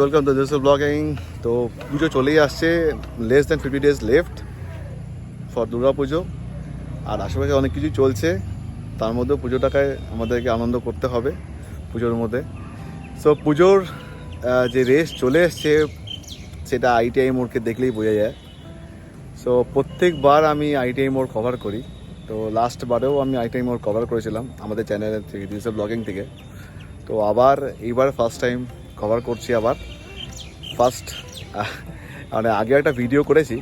Welcome to this blogging তো পুজো চলেই আসছে less than fifty days left for Durga Puja. আর আশেপাশে অনেক কিছু চলছে, তার মধ্যেও পুজোটাকে আমাদেরকে আনন্দ করতে হবে পুজোর মধ্যে। সো পুজোর যে রেস চলে এসছে, সেটা আইটিআই মোড়কে দেখলেই বোঝা যায়। সো প্রত্যেকবার আমি আইটিআই মোড় কভার করি। তো লাস্ট বারেও আমি আইটিআই মোড় কভার করেছিলাম আমাদের চ্যানেলের থেকে দিস ব্লগিং থেকে। তো, আবার এইবার ফার্স্ট টাইম কভার করছি আবার। ফার্স্ট মানে আগে একটা ভিডিও করেছি,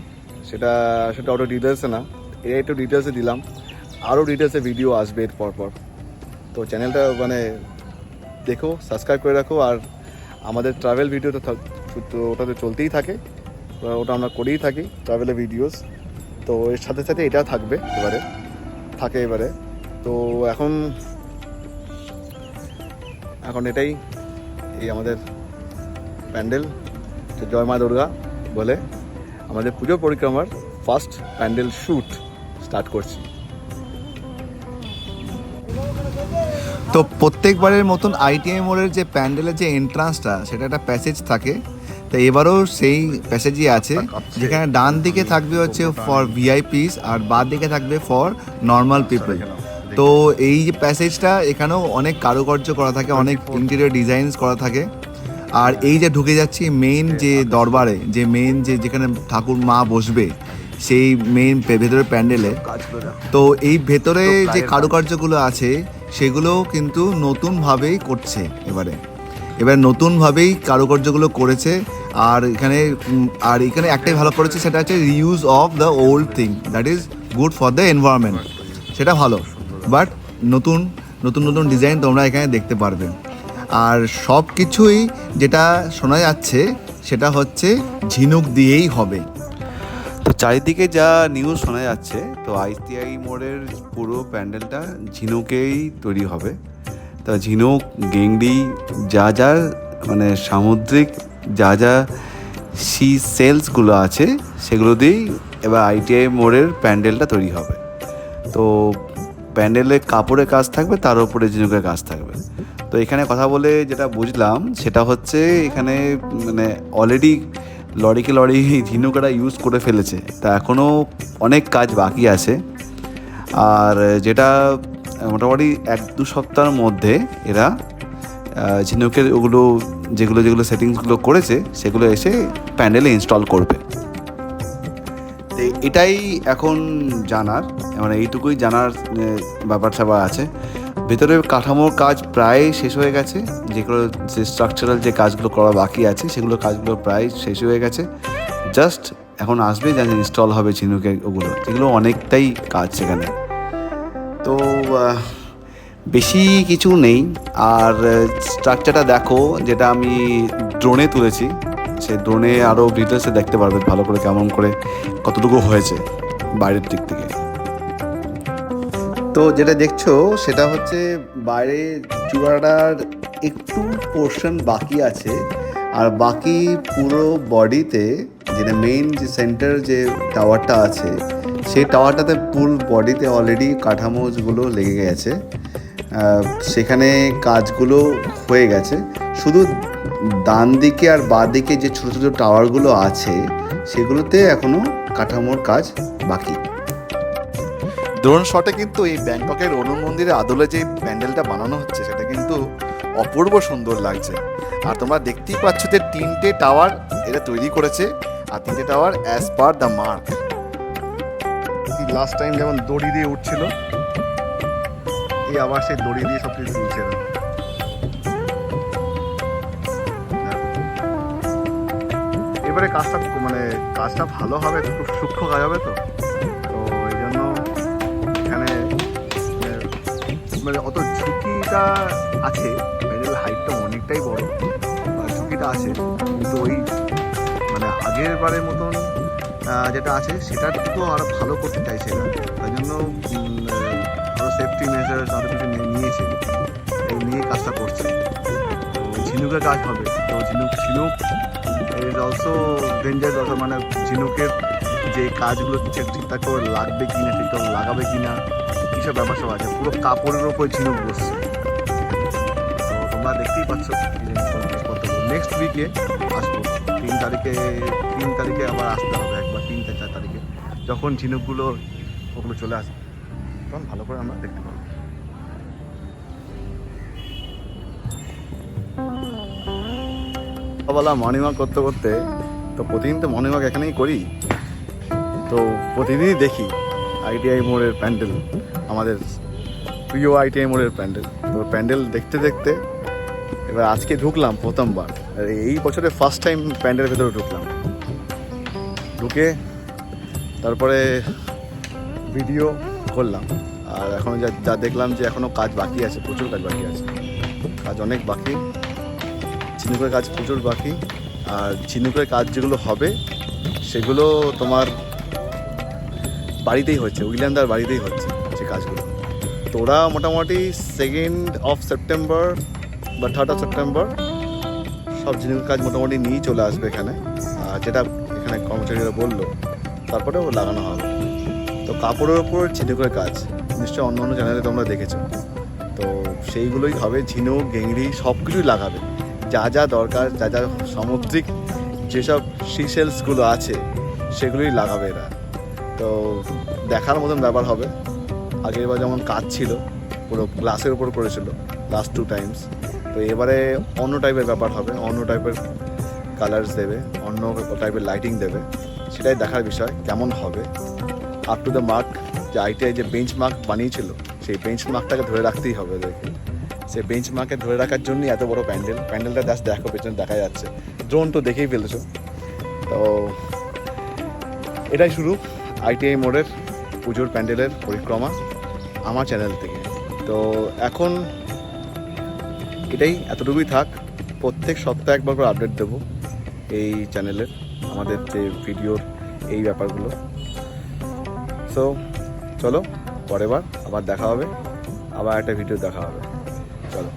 সেটা সেটা অত ডিটেলসে না। এটা একটু ডিটেলসে দিলাম। আরও ডিটেলসে ভিডিও আসবে এর পর পর। তো চ্যানেলটা মানে দেখো সাবস্ক্রাইব করে রাখো, আর আমাদের ট্রাভেল ভিডিও তো ওটা তো চলতেই থাকে। ওটা আমরা করেই থাকি ট্রাভেলের ভিডিওস তো এর সাথে সাথে এটা থাকবে এবারে, থাকে এবারে। তো এখন এখন এটাই এই আমাদের প্যান্ডেল জয় মা দুর্গা বলে আমাদের পুজো পরিক্রমার ফার্স্ট প্যান্ডেল শ্যুট স্টার্ট করছি। তো প্রত্যেকবারের মতন আইটিআই মোড়ের যে প্যান্ডেলের যে এন্ট্রান্সটা সেটা একটা প্যাসেজ থাকে। তো এবারও সেই প্যাসেজই আছে, যেখানে ডান দিকে থাকবে হচ্ছে ফর ভিআইপিস আর বাঁ দিকে থাকবে ফর নর্মাল পিপল তো এই যে প্যাসেজটা এখানেও অনেক কারুকার্য করা থাকে অনেক ইন্টেরিয়র ডিজাইনস করা থাকে। আর এই যে ঢুকে যাচ্ছি মেইন যে দরবারে যে মেইন যে যেখানে ঠাকুর মা বসবে সেই মেইন ভেতরের প্যান্ডেলে। তো এই ভেতরে যে কারুকার্যগুলো আছে সেগুলো কিন্তু নতুনভাবেই করছে এবারে। এবার নতুনভাবেই কারুকার্যগুলো করেছে আর এখানে আর এখানে একটাই ভালো করেছে সেটা হচ্ছে reuse of the old thing that is good for the environment সেটা ভালো। বাট নতুন নতুন নতুন ডিজাইন তোমরা এখানে দেখতে পারবে। আর সব কিছুই যেটা শোনা যাচ্ছে, সেটা হচ্ছে ঝিনুক দিয়েই হবে। তো চারিদিকে যা নিউজ শোনা যাচ্ছে, তো আইসিআই মোড়ের পুরো প্যান্ডেলটা ঝিনুকেই তৈরি হবে। তা ঝিনুক, গেংড়ি, যা যা মানে সামুদ্রিক যা যা সি সেলসগুলো আছে, সেগুলো দিয়েই এবার আইটিআই মোড়ের প্যান্ডেলটা তৈরি হবে। তো প্যান্ডেলে কাপড়ের কাজ থাকবে, তার উপরে ঝিনুকের কাজ থাকবে। তো এখানে কথা বলে যেটা বুঝলাম, সেটা হচ্ছে এখানে মানে অলরেডি লরিকে লরি ঝিনুকরা ইউজ করে ফেলেছে। তা এখনও অনেক কাজ বাকি আছে। আর যেটা মোটামুটি এক দু সপ্তাহের মধ্যে এরা ঝিনুকের ওগুলো যেগুলো যেগুলো সেটিংসগুলো করেছে, সেগুলো এসে প্যান্ডেলে ইনস্টল করবে। এটাই এখন জানার। মানে এইটুকুই জানার ব্যাপার স্যাপার আছে। ভেতরে কাঠামোর কাজ প্রায় শেষ হয়ে গেছে। যেগুলো যে স্ট্রাকচারাল যে কাজগুলো করা বাকি আছে, সেগুলো কাজগুলো প্রায় শেষ হয়ে গেছে। জাস্ট এখন আসবে, যেন ইনস্টল হবে ঝিনুকের ওগুলো। যেগুলো অনেকটাই কাজ সেখানে। তো বেশি কিছু নেই। আর স্ট্রাকচারটা দেখো, যেটা আমি ড্রোনে তুলেছি। সে ড্রোনে আরও ডিটেলসে দেখতে পারবে ভালো করে কেমন করে, কতটুকু হয়েছে, বাইরের দিক থেকে। তো যেটা দেখছ, সেটা হচ্ছে বাইরে চূড়াটার একটু পোর্শন বাকি আছে। আর বাকি পুরো বডিতে যেটা মেইন যে সেন্টার যে টাওয়ারটা আছে, সেই টাওয়ারটাতে ফুল বডিতে অলরেডি কাঠামোগুলো লেগে গেছে। সেখানে কাজগুলো হয়ে গেছে। শুধু ডান দিকে আর বাঁ দিকে যে ছোটো ছোটো টাওয়ারগুলো আছে, সেগুলোতে এখনও কাঠামোর কাজ বাকি। ড্রোন শটে কিন্তু এই ব্যাংককের অনু মন্দিরের আদলে যে প্যান্ডেলটা বানানো হচ্ছে, সেটা কিন্তু অপূর্ব সুন্দর লাগছে। আর তোমরা দেখতেই পাচ্ছ যে তিনটে টাওয়ার এটা তৈরি করেছে, আর তিনটে tower as per the mark last time যেমন দড়ি দিয়ে উঠছিল, এই আবার সেই দড়ি দিয়ে সব কিছু তুলছে এবারে কাজটা মানে কাজটা ভালো হবে, খুব সূক্ষ্ম কাজ হবে তো? মানে অত ঝুঁকিটা আছে প্যান্ডেল হাইটটা অনেকটাই বড় ঝুঁকিটা আছে, কিন্তু ওই মানে আগের বারের মতন যেটা আছে সেটার থেকেও আরও ভালো করতে চাইছে এরা তাই জন্য আরও সেফটি মেজার আরও কিছু নিয়ে- নিয়েছে, এই নিয়ে কাজটা করছে। ঝিনুকের কাজ হবে। তো ঝিনুক ঝিনুক ইজ অলসো ডেঞ্জার মানে ঝিনুকের যে কাজগুলো ঠিক ঠিকঠাক করে লাগবে কি না ঠিকঠাক লাগাবে কি না এইসব ব্যাপার সব আছে। পুরো কাপড়ের ওপর ঝিনুক বসছে। তো তোমরা দেখতেই পাচ্ছ নেক্সট উইকে আসব। তিন তারিখে তিন তারিখে আবার আসতে হবে একবার, তিন থেকে চার তারিখে। যখন ঝিনুকগুলো ওগুলো চলে আসবে, তখন ভালো করে আমরা দেখতে পাবো। সকালবেলা মর্নিং ওয়াক করতে করতে, তো প্রতিদিন তো মর্নিং ওয়াক এখানেই করি। তো প্রতিদিনই দেখি। আইটিআই মোড়ের প্যান্ডেল, আমাদের প্রিয় আইটিআই মোড়ের প্যান্ডেল। তো প্যান্ডেল দেখতে দেখতে এবার আজকে ঢুকলাম প্রথমবার। এই বছরে ফার্স্ট টাইম প্যান্ডেলের ভেতরে ঢুকলাম। ঢুকে তারপরে ভিডিও করলাম। আর এখন যা যা দেখলাম যে এখনও কাজ বাকি আছে, প্রচুর কাজ বাকি আছে। কাজ অনেক বাকি। ঝিনুকের কাজ প্রচুর বাকি। আর ঝিনুকের কাজ যেগুলো হবে, সেগুলো তোমার বাড়িতেই হচ্ছে উইলিয়ামদার বাড়িতেই হচ্ছে যে কাজগুলো। তো ওরা মোটামুটি সেকেন্ড অফ সেপ্টেম্বর বা থার্ড অফ সেপ্টেম্বর সব ঝিনুকের কাজ মোটামুটি নিয়েই চলে আসবে এখানে। যেটা এখানে কর্মচারীরা বলল তারপরে ও লাগানো হবে। তো কাপড়ের ওপর ঝিনুকের কাজ, নিশ্চয়ই অন্য অন্য চ্যানেলে তোমরা দেখেছ। তো সেইগুলোই হবে, ঝিনুক গেংড়ি সব কিছুই লাগাবে। যা যা দরকার, যা যা সামুদ্রিক যেসব সিসেলসগুলো আছে, সেগুলোই লাগাবে এরা। তো দেখার মতন ব্যাপার হবে। আগের বার যেমন কাজ ছিল, পুরো গ্লাসের উপর করেছিল লাস্ট টু টাইমস তো এবারে অন্য টাইপের ব্যাপার হবে, অন্য টাইপের কালার্স দেবে, অন্য টাইপের লাইটিং দেবে। সেটাই দেখার বিষয়, কেমন হবে। আপ টু দ্য মার্ক যে আইটিআই যে বেঞ্চ মার্ক বানিয়েছিল, সেই বেঞ্চ মার্কটাকে ধরে রাখতেই হবে ওদেরকে। সেই বেঞ্চ মার্কে ধরে রাখার জন্যই এত বড় প্যান্ডেল। প্যান্ডেলটা জাস্ট দেখো, পেছনে দেখা যাচ্ছে। ড্রোন তো দেখেই ফেলেছো। তো এটাই শুরু। আইটিআই মোড়ের পুজোর প্যান্ডেলের পরিক্রমা আমার চ্যানেল থেকে। তো এখন এটাই এতটুকুই থাক। প্রত্যেক সপ্তাহে একবার করে আপডেট দেবো এই চ্যানেলের আমাদের যে ভিডিওর এই ব্যাপারগুলো। সো চলো, পরের বার আবার দেখা হবে, আবার একটা ভিডিও দেখা হবে। চলো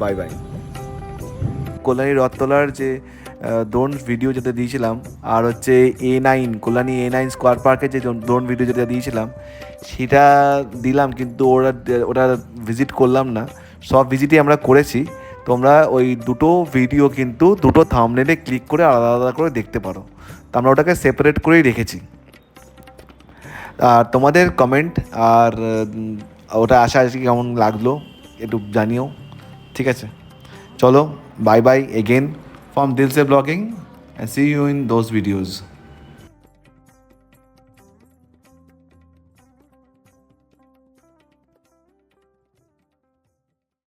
বাই বাই কল্যাণী রথতলার যে ড্রোন ভিডিও যেটা দিয়েছিলাম, আর হচ্ছে A nine Kalyani A nine square পার্কে যে ড্রোন ভিডিও যেটা দিয়েছিলাম, সেটা দিলাম কিন্তু ওরা ওটা ভিজিট করলাম না। সব ভিজিটই আমরা করেছি। তোমরা ওই দুটো ভিডিও কিন্তু দুটো থামনেলে ক্লিক করে আলাদা আলাদা করে দেখতে পারো। তো আমরা ওটাকে সেপারেট করেই রেখেছি। আর তোমাদের কমেন্ট আর ওটা আশা আশি কেমন লাগল একটু জানিও। ঠিক আছে? চলো bye bye again from Dilse Blogging and see you in those videos.